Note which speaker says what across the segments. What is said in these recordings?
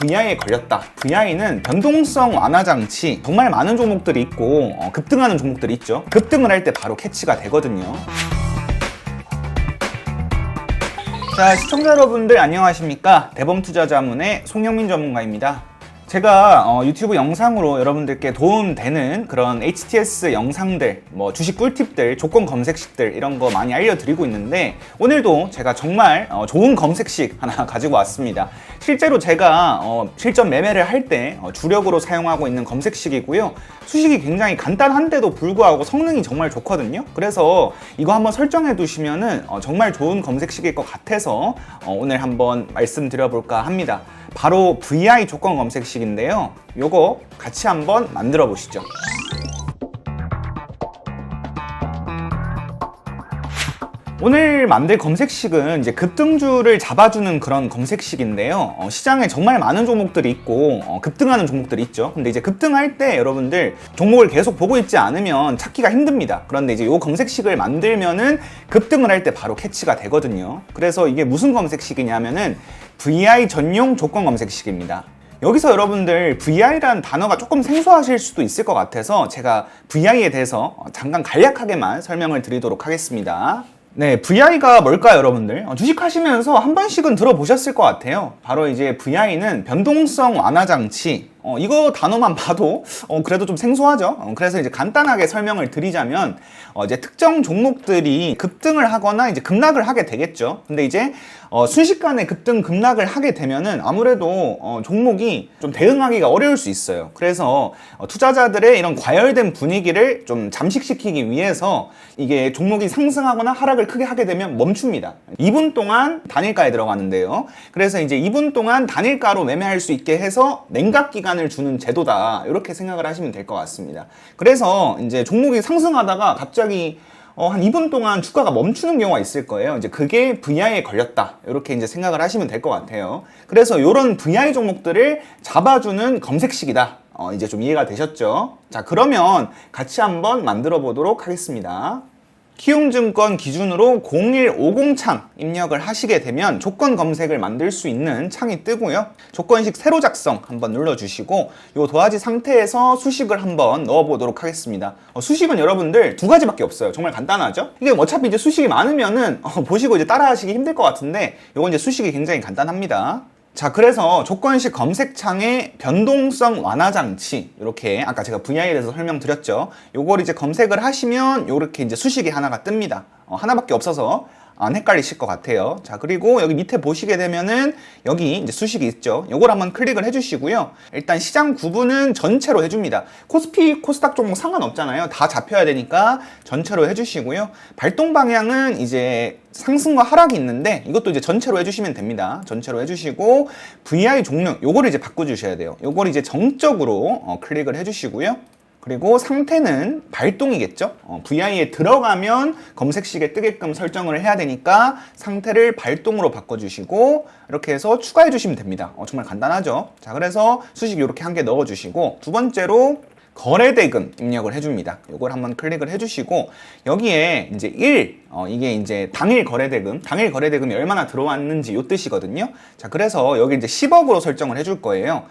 Speaker 1: VI에 걸렸다. VI는 변동성 완화 장치 정말 많은 종목들이 있고 어, 급등하는 종목들이 있죠. 급등을 할 때 바로 캐치가 되거든요. 자, 시청자 여러분들 안녕하십니까? 대범 투자 자문의 송영민 전문가입니다. 제가 어, 유튜브 영상으로 여러분들께 도움되는 그런 HTS 영상들, 뭐 주식 꿀팁들, 조건 검색식들 이런 거 많이 알려드리고 있는데 오늘도 제가 정말 어, 좋은 검색식 하나 가지고 왔습니다. 실제로 제가 어, 실전 매매를 할 때 주력으로 사용하고 있는 검색식이고요. 수식이 굉장히 간단한데도 불구하고 성능이 정말 좋거든요. 그래서 이거 한번 설정해 두시면은 어, 정말 좋은 검색식일 것 같아서 어, 오늘 한번 말씀드려볼까 합니다. 바로 VI 조건 검색식인데요. 요거 같이 한번 만들어 보시죠. 오늘 만들 검색식은 이제 급등주를 잡아주는 그런 검색식인데요. 어, 시장에 정말 많은 종목들이 있고 어, 급등하는 종목들이 있죠. 근데 이제 급등할 때 여러분들 종목을 계속 보고 있지 않으면 찾기가 힘듭니다. 그런데 이제 이 검색식을 만들면은 급등을 할 때 바로 캐치가 되거든요. 그래서 이게 무슨 검색식이냐면은 VI 전용 조건 검색식입니다. 여기서 여러분들 VI라는 단어가 조금 생소하실 수도 있을 것 같아서 제가 VI에 대해서 잠깐 간략하게만 설명을 드리도록 하겠습니다. 네, VI가 뭘까요, 여러분들? 어, 주식하시면서 한 번씩은 들어보셨을 것 같아요. 바로 이제 VI는 변동성 완화 장치. 어, 이거 단어만 봐도 어, 그래도 좀 생소하죠. 어, 그래서 이제 간단하게 설명을 드리자면 어, 이제 특정 종목들이 급등을 하거나 이제 급락을 하게 되겠죠. 근데 이제 어, 순식간에 급등 급락을 하게 되면은 아무래도 어, 종목이 좀 대응하기가 어려울 수 있어요. 그래서 어, 투자자들의 이런 과열된 분위기를 좀 잠식시키기 위해서 이게 종목이 상승하거나 하락을 크게 하게 되면 멈춥니다. 2분 동안 단일가에 들어가는데요. 그래서 이제 2분 동안 단일가로 매매할 수 있게 해서 냉각 기간 을 주는 제도다. 이렇게 생각을 하시면 될 것 같습니다. 그래서 이제 종목이 상승하다가 갑자기 어, 한 2분 동안 주가가 멈추는 경우가 있을 거예요. 이제 그게 VI에 걸렸다. 이렇게 이제 생각을 하시면 될 것 같아요. 그래서 이런 VI 종목들을 잡아주는 검색식이다. 어, 이제 좀 이해가 되셨죠? 자, 그러면 같이 한번 만들어 보도록 하겠습니다. 키움증권 기준으로 0150창 입력을 하시게 되면 조건 검색을 만들 수 있는 창이 뜨고요. 조건식 새로 작성 한번 눌러주시고 이 도화지 상태에서 수식을 한번 넣어보도록 하겠습니다. 어, 수식은 여러분들 두 가지밖에 없어요. 정말 간단하죠? 이게 어차피 이제 수식이 많으면은 어, 보시고 이제 따라하시기 힘들 것 같은데 이건 이제 수식이 굉장히 간단합니다. 자, 그래서 조건식 검색창에 변동성 완화 장치 이렇게 아까 제가 VI에 대해서 설명드렸죠. 요걸 이제 검색을 하시면 요렇게 이제 수식이 하나가 뜹니다. 어, 하나밖에 없어서 안 헷갈리실 것 같아요. 자, 그리고 여기 밑에 보시게 되면은 여기 이제 수식이 있죠. 요걸 한번 클릭을 해주시고요. 일단 시장 구분은 전체로 해줍니다. 코스피, 코스닥 종목 상관없잖아요. 다 잡혀야 되니까 전체로 해주시고요. 발동 방향은 이제 상승과 하락이 있는데 이것도 이제 전체로 해주시면 됩니다. 전체로 해주시고 VI 종류 요거를 이제 바꿔주셔야 돼요. 요걸 이제 정적으로 어, 클릭을 해주시고요. 그리고 상태는 발동이겠죠. 어, VI에 들어가면 검색식에 뜨게끔 설정을 해야 되니까 상태를 발동으로 바꿔주시고 이렇게 해서 추가해 주시면 됩니다. 어, 정말 간단하죠. 자, 그래서 수식 이렇게 한 개 넣어주시고 두 번째로 거래대금 입력을 해줍니다. 이걸 한번 클릭을 해주시고 여기에 이제 1 어, 이게 이제 당일 거래대금 당일 거래대금이 얼마나 들어왔는지 요 뜻이거든요. 자 그래서 여기 이제 10억으로 설정을 해줄 거예요.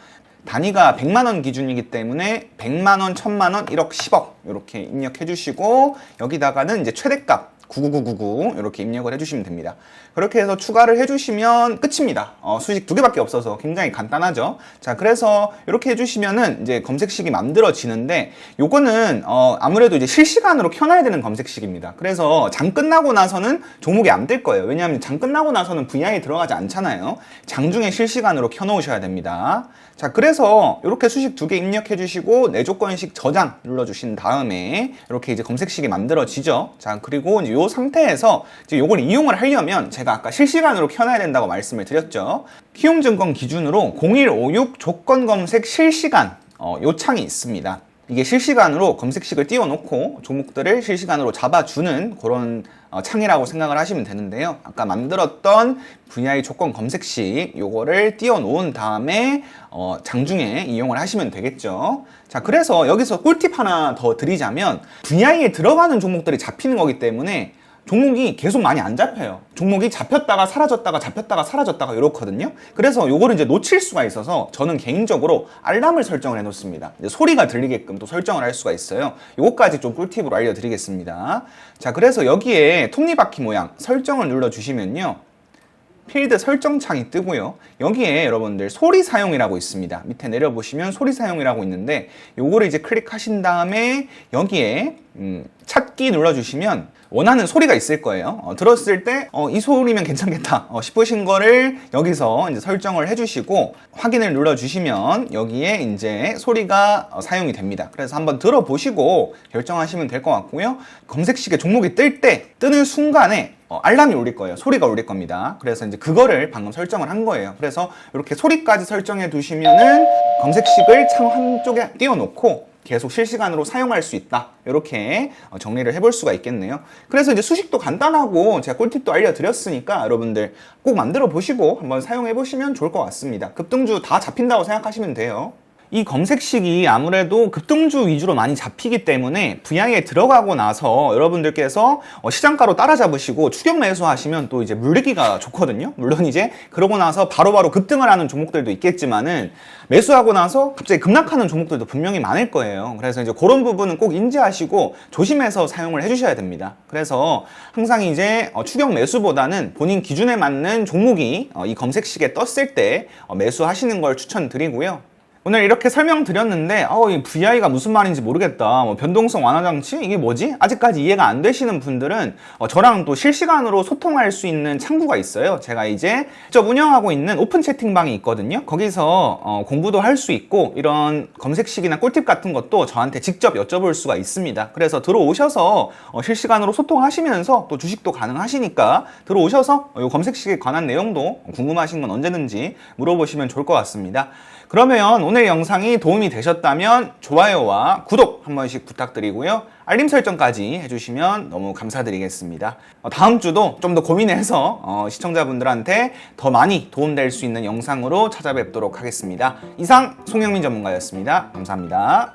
Speaker 1: 단위가 100만 원 기준이기 때문에 100만 원, 1000만 원, 1억, 10억 이렇게 입력해 주시고 여기다가는 이제 최대값 99999 이렇게 입력을 해주시면 됩니다. 그렇게 해서 추가를 해주시면 끝입니다. 어, 수식 두 개밖에 없어서 굉장히 간단하죠. 자, 그래서 이렇게 해주시면은 이제 검색식이 만들어지는데 요거는 어, 아무래도 이제 실시간으로 켜놔야 되는 검색식입니다. 그래서 장 끝나고 나서는 종목이 안 뜰 거예요. 왜냐하면 장 끝나고 나서는 VI에 들어가지 않잖아요. 장 중에 실시간으로 켜놓으셔야 됩니다. 자, 그래서 이렇게 수식 두 개 입력해 주시고 내 조건식 저장 눌러 주신 다음 에 이렇게 이제 검색식이 만들어지죠. 자, 그리고 이 상태에서 이제 이걸 이용을 하려면 제가 아까 실시간으로 켜놔야 된다고 말씀을 드렸죠. 키움증권 기준으로 0156 조건 검색 실시간 어, 요 창이 있습니다. 이게 실시간으로 검색식을 띄워놓고 종목들을 실시간으로 잡아주는 그런 어, 창이라고 생각을 하시면 되는데요. 아까 만들었던 VI 조건 검색식 요거를 띄워놓은 다음에 어, 장중에 이용을 하시면 되겠죠. 자, 그래서 여기서 꿀팁 하나 더 드리자면 VI에 들어가는 종목들이 잡히는 거기 때문에 종목이 계속 많이 안 잡혀요. 종목이 잡혔다가 사라졌다가 잡혔다가 사라졌다가 이렇거든요. 그래서 요거를 이제 놓칠 수가 있어서 저는 개인적으로 알람을 설정을 해 놓습니다. 이제 소리가 들리게끔 또 설정을 할 수가 있어요. 요거까지 좀 꿀팁으로 알려드리겠습니다. 자, 그래서 여기에 톱니바퀴 모양 설정을 눌러 주시면요. 필드 설정 창이 뜨고요. 여기에 여러분들 소리 사용이라고 있습니다. 밑에 내려보시면 소리 사용이라고 있는데 요거를 이제 클릭하신 다음에 여기에 음, 찾기 눌러주시면 원하는 소리가 있을 거예요. 어, 들었을 때, 어, 이 소리면 괜찮겠다 어, 싶으신 거를 여기서 이제 설정을 해주시고 확인을 눌러주시면 여기에 이제 소리가 어, 사용이 됩니다. 그래서 한번 들어보시고 결정하시면 될 것 같고요. 검색식에 종목이 뜰 때 뜨는 순간에 어, 알람이 울릴 거예요. 소리가 울릴 겁니다. 그래서 이제 그거를 방금 설정을 한 거예요. 그래서 이렇게 소리까지 설정해 두시면은 검색식을 창 한쪽에 띄워놓고 계속 실시간으로 사용할 수 있다. 이렇게 어, 정리를 해볼 수가 있겠네요. 그래서 이제 수식도 간단하고 제가 꿀팁도 알려드렸으니까 여러분들 꼭 만들어 보시고 한번 사용해 보시면 좋을 것 같습니다. 급등주 다 잡힌다고 생각하시면 돼요. 이 검색식이 아무래도 급등주 위주로 많이 잡히기 때문에 VI에 들어가고 나서 여러분들께서 어, 시장가로 따라잡으시고 추격 매수하시면 또 이제 물리기가 좋거든요. 물론 이제 그러고 나서 바로 바로 급등을 하는 종목들도 있겠지만은 매수하고 나서 갑자기 급락하는 종목들도 분명히 많을 거예요. 그래서 이제 그런 부분은 꼭 인지하시고 조심해서 사용을 해주셔야 됩니다. 그래서 항상 이제 어, 추격 매수보다는 본인 기준에 맞는 종목이 어, 이 검색식에 떴을 때 어, 매수하시는 걸 추천드리고요. 오늘 이렇게 설명드렸는데 어, 이 VI가 무슨 말인지 모르겠다. 뭐 변동성 완화 장치 이게 뭐지? 아직까지 이해가 안 되시는 분들은 어, 저랑 또 실시간으로 소통할 수 있는 창구가 있어요. 제가 이제 직접 운영하고 있는 오픈 채팅방이 있거든요. 거기서 어, 공부도 할 수 있고 이런 검색식이나 꿀팁 같은 것도 저한테 직접 여쭤볼 수가 있습니다. 그래서 들어오셔서 어, 실시간으로 소통하시면서 또 주식도 가능하시니까 들어오셔서 이 검색식에 관한 내용도 궁금하신 건 언제든지 물어보시면 좋을 것 같습니다. 그러면 오늘 영상이 도움이 되셨다면 좋아요와 구독 한 번씩 부탁드리고요. 알림 설정까지 해주시면 너무 감사드리겠습니다. 어, 다음 주도 좀 더 고민해서 어, 시청자분들한테 더 많이 도움될 수 있는 영상으로 찾아뵙도록 하겠습니다. 이상 송영민 전문가였습니다. 감사합니다.